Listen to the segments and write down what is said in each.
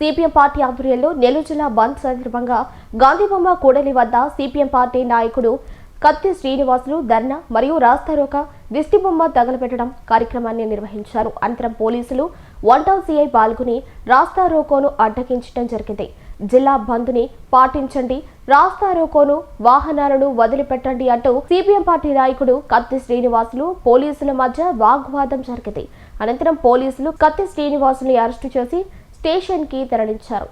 CPM party ఆధ్వర్యంలో నెల్లూరు జిల్లా బంద్ సందర్భంగా గాంధీబొమ్మ కూడలి వద్ద సిపిఎం పార్టీ నాయకుడు కత్తి శ్రీనివాసులు ధర్నా మరియు రాస్తారోక దిష్టిబొమ్మ తగలపెట్టడం కార్యక్రమాన్ని నిర్వహించారు. అనంతరం పోలీసులు వన్ టౌన్ సిఐ పాల్గొని రాస్తారోకోను అడ్డగించడం జరిగింది. జిల్లా బంద్ని పాటించండి రాస్తారోకోను వాహనాలను వదిలిపెట్టండి అంటూ సిపిఎం పార్టీ నాయకుడు కత్తి శ్రీనివాసులు పోలీసుల మధ్య వాగ్వాదం జరిగింది. అనంతరం పోలీసులు కత్తి శ్రీనివాసుని అరెస్టు చేసి స్టేషన్కి తరలించారు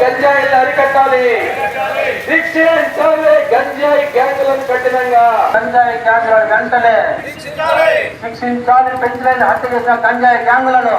గంజాయి అరికట్టాలి గంజాయి గ్యాంగులను కఠినంగా గంజాయి గ్యాంగులను వెంటనే శిక్షించాలి పెంచలేని హత్య చేసిన గంజాయి గ్యాంగులను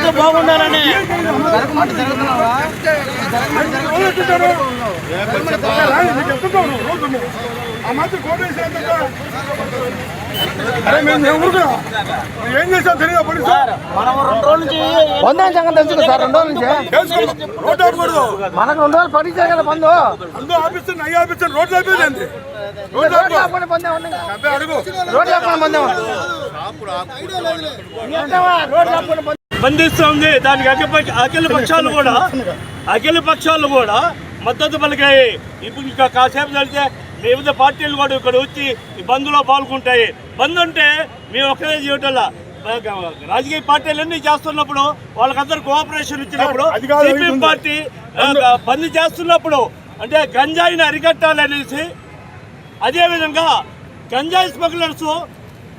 బాగుండాలని ఊరుకున్నా. నువ్వు ఏం చేసావు తెలియదు పోలీసు మనం రెండు రోజుల నుంచి బంధు సంగతి తెలుసు సార్ రెండు రోజుల నుంచి. మనకు రెండు రోజులు పడించారు కదా బంధు అందు ఆపిస్తుంది అయ్యి ఆపిస్తుంది రోడ్లు ఆపేది రోడ్డు రోడ్లు ఆపు ఆపని అబ్బాయి అడుగు రోడ్లు ఆపని బందే ఉంది రోడ్లు ఆపని బంధిస్తుంది. దానికి అఖిల అఖిల పక్షాలు కూడా అఖిల పక్షాలు కూడా మద్దతు పలికాయి ఇప్పుడు ఇంకా కాసేపు జరిగితే వివిధ పార్టీలు కూడా ఇక్కడ వచ్చి ఈ బంద్లో పాల్గొంటాయి. బంద్ అంటే మేము ఒక్కరే చేయటంలా రాజకీయ పార్టీలన్నీ చేస్తున్నప్పుడు వాళ్ళకందరూ కోఆపరేషన్ ఇచ్చినప్పుడు సిపిఎం. పార్టీ బంద్ చేస్తున్నప్పుడు అంటే గంజాయిని అరికట్టాలనేసి అదేవిధంగా గంజాయి స్మగ్లర్స్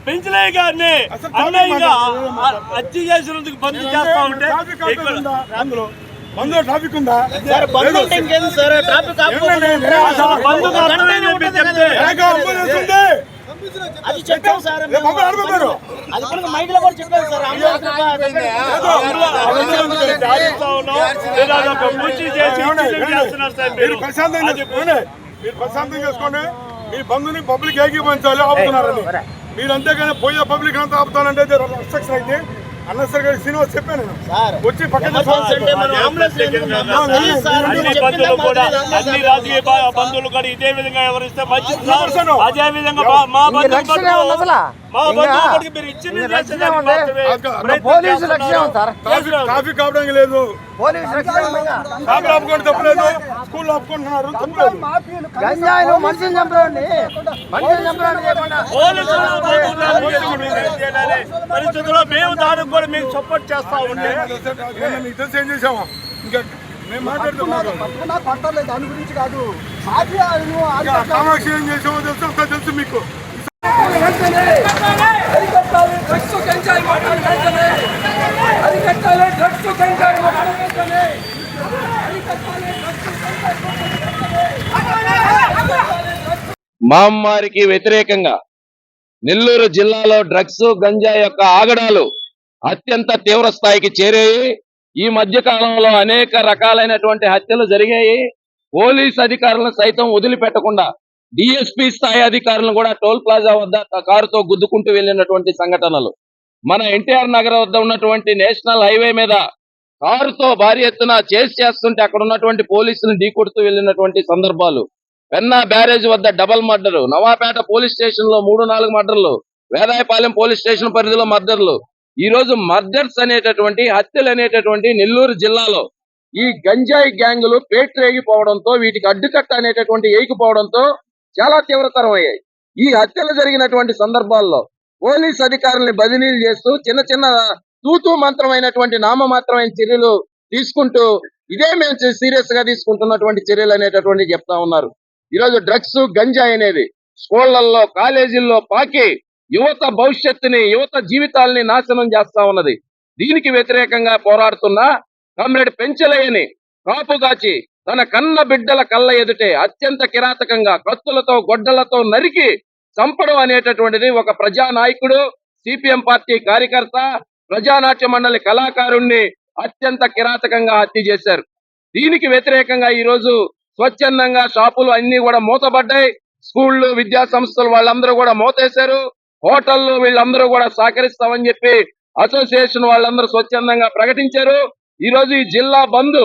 పెంచలయ్య గారిని అసలు టాపిక్ అన్యాయంగా మాట్లాడు. అ- హత్య చేసినందుకు బంద్ చేస్తా ఉంటే అందులో బంధు ట్రాఫిక్ ఉందా సార్ ఇంకేంది ట్రాఫిక్ చెప్తే. అది చెప్పాం అది కూడా మైక్లో కూడా మీరు అది చేసుకోండి మీరు చేసుకోండి మీ బంధుని పబ్లిక్ ఏకీపించాలి ఆపుతున్నారని మీరు అంతేగాని పోయే పబ్లిక్ అంతా ఆపుతానంటే రిస్ట్రిక్షన్ అయితే. అన్నసరిగా శ్రీనివాస్ చెప్పాను వచ్చి అన్ని రాజకీయ బంధువులు కూడా ఇదే విధంగా మంచిది. అదే విధంగా మా- బంధువులు పోలీసు ట్రాఫిక్ ఆపడానికి లేదు. పోలీసు రక్షణ ఉంది? ఇంకా. షాపులు ఆపుకోండి తప్పలేదు స్కూల్ ఆపుకుంటున్నారు. తప్పలేదు గంజాయిలు మనిషిని చంపరండి చంపరండి. పరిస్థితుల్లో మేము దానికి కూడా మీకు సపోర్ట్ చేస్తా ఉంటే ఇంకా మేము మాట్లాడుతున్నాం పట్టలేదు దాని గురించి కాదు. ఇంకా కామాక్షి ఏం చేసామో తెలుసు? మీకు. అరికట్టాలి డ్రగ్స్ అరికట్టాలి డ్రగ్స్ మహమ్మారికి వ్యతిరేకంగా నెల్లూరు జిల్లాలో డ్రగ్స్ గంజా యొక్క ఆగడాలు అత్యంత తీవ్ర స్థాయికి చేరాయి. ఈ మధ్య కాలంలో అనేక రకాలైనటువంటి హత్యలు జరిగాయి. పోలీస్ అధికారులను సైతం వదిలిపెట్టకుండా డిఎస్పీ స్థాయి అధికారులను కూడా టోల్ ప్లాజా వద్ద కారుతో గుద్దుకుంటూ వెళ్ళినటువంటి సంఘటనలు. మన ఎన్టీఆర్ నగర్ వద్ద ఉన్నటువంటి నేషనల్ హైవే మీద కారుతో భారీ ఎత్తున చేసి చేస్తుంటే అక్కడ ఉన్నటువంటి పోలీసులను ఢీకొడుతూ వెళ్ళినటువంటి సందర్భాలు. పెన్నా బ్యారేజ్ వద్ద డబల్ మర్డర్ నవాపేట పోలీస్ స్టేషన్లో మూడు నాలుగు మర్డర్లు వేదాయపాలెం పోలీస్ స్టేషన్ పరిధిలో మర్డర్లు ఈ రోజు మర్డర్స్ అనేటటువంటి హత్యలు అనేటటువంటి నెల్లూరు జిల్లాలో ఈ గంజాయి గ్యాంగులు పేట్రేగిపోవడంతో వీటికి అడ్డుకట్ట అనేటటువంటి ఏగిపోవడంతో చాలా తీవ్రతరం అయ్యాయి ఈ హత్యలు జరిగినటువంటి సందర్భాల్లో పోలీస్ అధికారుల్ని బదిలీలు చేస్తూ చిన్న చిన్న తూతూ మంత్రమైనటువంటి నామమాత్రమైన చర్యలు తీసుకుంటూ ఇదే మేము సీరియస్గా తీసుకుంటున్నటువంటి చర్యలు అనేటటువంటి చెప్తా ఉన్నారు. ఈరోజు డ్రగ్స్ గంజాయి అనేది స్కూళ్ళలో కాలేజీల్లో పాకి యువత భవిష్యత్తుని యువత జీవితాలని నాశనం చేస్తా ఉన్నది. దీనికి వ్యతిరేకంగా పోరాడుతున్న కామ్రేడ్ పెంచలేయని కాపుగాచి తన కన్న బిడ్డల కళ్ళ ఎదుటే అత్యంత కిరాతకంగా కత్తులతో గొడ్డలతో నరికి చంపడం అనేటటువంటిది ఒక ప్రజా నాయకుడు సిపిఎం పార్టీ కార్యకర్త ప్రజానాట్య మండలి కళాకారుణ్ణి అత్యంత కిరాతకంగా హత్య చేశారు. దీనికి వ్యతిరేకంగా ఈ రోజు స్వచ్ఛందంగా షాపులు అన్ని కూడా మూతబడ్డాయి స్కూళ్ళు విద్యా సంస్థలు వాళ్ళందరూ కూడా మూతేశారు. హోటళ్ళు వీళ్ళందరూ కూడా సహకరిస్తామని చెప్పి అసోసియేషన్ వాళ్ళందరూ స్వచ్ఛందంగా ప్రకటించారు. ఈ రోజు ఈ జిల్లా బంద్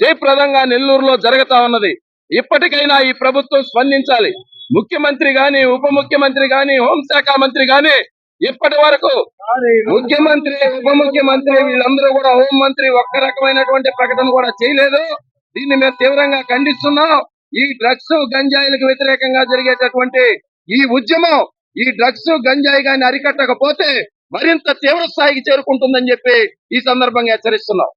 జయప్రదంగా నెల్లూరులో జరుగుతా ఉన్నది. ఇప్పటికైనా ఈ ప్రభుత్వం స్పందించాలి. ముఖ్యమంత్రి గాని ఉప ముఖ్యమంత్రి గాని హోంశాఖ మంత్రి గాని ఇప్పటి వరకు ముఖ్యమంత్రి ఉప ముఖ్యమంత్రి వీళ్ళందరూ కూడా హోం మంత్రి ఒక్క రకమైనటువంటి ప్రకటన కూడా చేయలేదు. దీన్ని మేము తీవ్రంగా ఖండిస్తున్నాం. ఈ డ్రగ్స్ గంజాయిలకు వ్యతిరేకంగా జరిగేటటువంటి ఈ ఉద్యమం ఈ డ్రగ్స్ గంజాయి గాని అరికట్టకపోతే మరింత తీవ్ర స్థాయికి చేరుకుంటుందని చెప్పి ఈ సందర్భంగా హెచ్చరిస్తున్నాం.